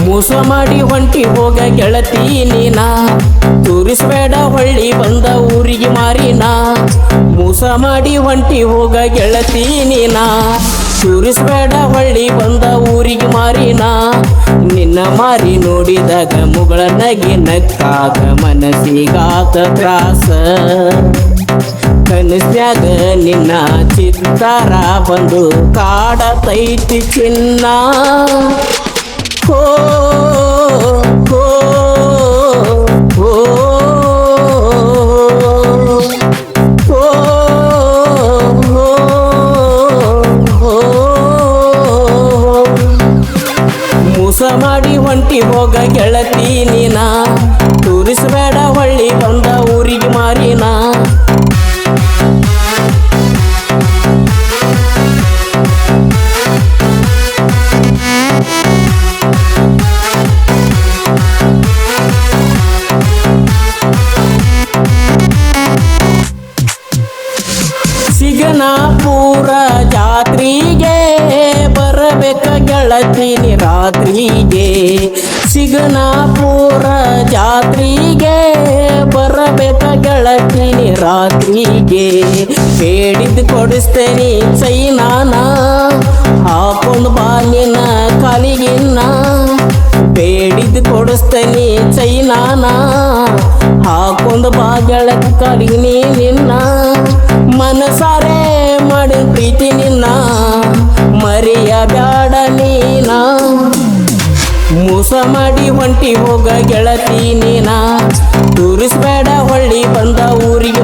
ಮೋಸ ಮಾಡಿ ಹೊಂಟಿ ಹೋಗ ಗೆಳತಿ ನೀನ. ತೋರಿಸ್ಬೇಡ ಹೊಳ್ಳಿ ಬಂದ ಊರಿಗೆ ಮಾರಿನ. ಮೋಸ ಮಾಡಿ ಹೊಂಟಿ ಹೋಗ ಗೆಳತಿ ನೀನ. ತೋರಿಸ್ಬೇಡ ಹೊಳ್ಳಿ ಬಂದ ಊರಿಗೆ ಮಾರಿನ. ನಿನ್ನ ಮಾರಿ ನೋಡಿದಾಗ ಮುಗಳ ನಗಿ ಮನಸ್ಸಿಗಾತ ತ್ರಾಸ. ಕನಸ್ಯಾಗ ನಿನ್ನ ಚಿತ್ತಾರ ಬಂದು ಕಾಡತೈತಿ ಚಿನ್ನ. ಮೋಸ ಮಾಡಿ ಹೊಂಟಿ ಹೋಗ ಗೆಳತಿ ನೀನ. ತೋರಿಸ್ಬೇಡ ಹೊಳ್ಳಿ ಬಂದ ಊರಿಗೆ ಮಾರಿನ. ಗೆಳತೀನಿ ರಾತ್ರಿಗೆ. ಸಿಗನಾಪುರ ಜಾತ್ರೆಗೆ ಬರಬೇಕ ಗೆಳತೀನಿ ರಾತ್ರಿಗೆ. ಬೇಡಿದ್ದು ಕೊಡಿಸ್ತೇನೆ ಚೈನಾನ ಹಾಕೊಂಡು ಬಾಲಿನ ಕಾಲಿಗಿನ್ನ. ಬೇಡಿದ್ದು ಕೊಡಿಸ್ತೇನೆ ಚೈನಾನ ಹಾಕೊಂಡು ಬಾ ಗೆಳತಿ ಕಾಲಿಗೆ ನಿನ್ನ ಮನಸಾರೆ ಮಾಡಿ ಪ್ರೀತಿ ನಿನ್ನ. ಮರಿಯ ಬ್ಯಾಡ ನೀನ ಮೋಸ ಮಾಡಿ ಒಂಟಿ ಹೋಗ ಗೆಳತಿ ನೀನ. ತೋರಿಸ್ಬೇಡ ಹೊಳ್ಳಿ ಬಂದ ಊರಿಗೆ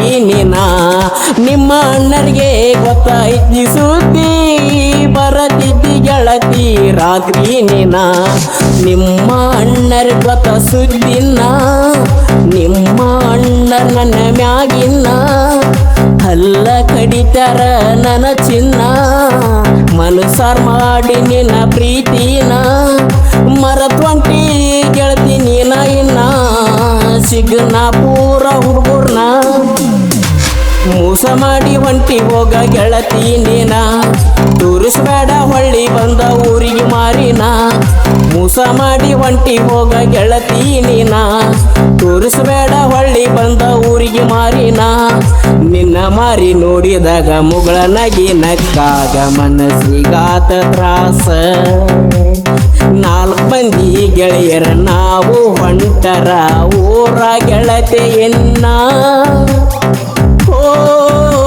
ನೀನ? ನಿಮ್ಮ ಅಣ್ಣರಿಗೆ ಗೊತ್ತಾಯ್ತಿ ಸುದ್ದಿ ಬರದಿದ್ದಿ ಗೆಳತಿ ರಾತ್ರಿ ನೀನ? ನಿಮ್ಮ ಅಣ್ಣರ ಗೊತ್ತ ಸುದ್ದಿನ? ನಿಮ್ಮ ಅಣ್ಣ ನನ್ನ ಮ್ಯಾಗಿನ್ನ? ಅಲ್ಲ ಕಡಿತಾರ ನನ್ನ ಚಿನ್ನ? ಮನಸಾರ್ ಮಾಡಿ ನಿನ್ನ ಪ್ರೀತಿನ? ಮರತ್ವಂಟಿ ಗೆಳತಿ ನೀನ ಇನ್ನ? ಸಿಗ್ನ ಪೂರ ಮೋಸ ಮಾಡಿ ಹೊಂಟಿ ಹೋಗ ಗೆಳತಿ ನೀನ. ತೋರಿಸ್ಬೇಡ ಹೊಳ್ಳಿ ಬಂದ ಊರಿಗೆ ಮಾರಿನ. ಮೋಸ ಮಾಡಿ ಹೊಂಟಿ ಹೋಗ ಗೆಳತಿ ನೀನ. ತೋರಿಸ್ಬೇಡ ಹೊಳ್ಳಿ ಬಂದ ಊರಿಗೆ ಮಾರಿನ. ನಿನ್ನ ಮಾರಿ ನೋಡಿದಾಗ ಮುಗಳ ನಗಿ ನಕ್ಕಾಗ ಮನಸ್ಸಿಗಾತ ತ್ರಾಸ. ನಾಲ್ಕು ಮಂದಿ ಗೆಳೆಯರ ನಾವು ಹೊಂಟರ, ಊರ ಗೆಳತೆಯನ್ನ oh.